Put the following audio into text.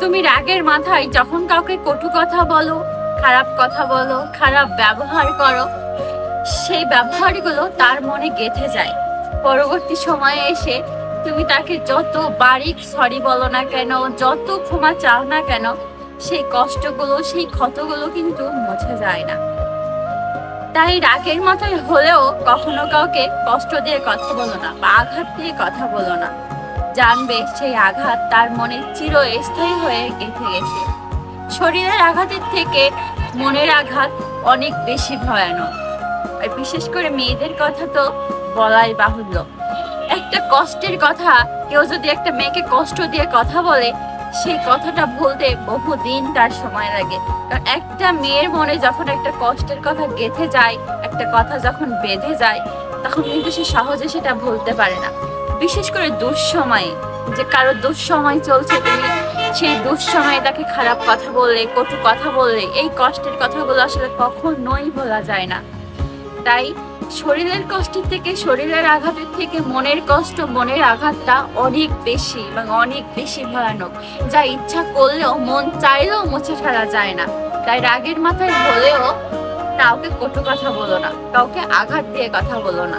তুমি রাগের মাথায় যখন কাউকে কটু কথা বলো, খারাপ কথা বলো, খারাপ ব্যবহার করো, সেই ব্যবহারগুলো তার মনে গেঁথে যায়। পরবর্তী সময়ে এসে তুমি তাকে যত বারিক সরি বলো না কেন, যত ক্ষমা চাও না কেন, সেই কষ্টগুলো, সেই ক্ষতগুলো কিন্তু মুছে যায় না। তাই রাগের মাথায় হলেও কখনো কাউকে কষ্ট দিয়ে কথা বলো না বা আঘাত দিয়ে কথা বলো না। জানবে সেই আঘাত তার মনে চিরস্থায়ী হয়ে গেঁথে গেছে। শরীরের আঘাতের থেকে মনের আঘাত অনেক বেশি ভয়ানক। আর বিশেষ করে মেয়েদের কথা তো বলাই বাহুল্য। একটা কষ্টের কথা, কেউ যদি একটা মেয়েকে কষ্ট দিয়ে কথা বলে, সেই কথাটা ভুলতে বহুদিন তার সময় লাগে। কারণ একটা মেয়ের মনে যখন একটা কষ্টের কথা গেঁথে যায়, একটা কথা যখন বেঁধে যায়, তখন কিন্তু সে সহজে সেটা ভুলতে পারে না। বিশেষ করে দুঃসময়ে, যে কারও দুঃসময় চলছে তুমি, সেই দুঃসময়ে তাকে খারাপ কথা বললে, কটু কথা বললে, এই কষ্টের কথাগুলো আসলে কখনোই ভোলা যায় না। তাই শরীরের কষ্টের থেকে, শরীরের আঘাতের থেকে মনের কষ্ট, মনের আঘাতটা অনেক বেশি এবং অনেক বেশি ভয়ানক, যা ইচ্ছা করলেও, মন চাইলেও মুছে ফেলা যায় না। তাই রাগের মাথায় হলেও কাউকে কটু কথা বলো না, কাউকে আঘাত দিয়ে কথা বলো না।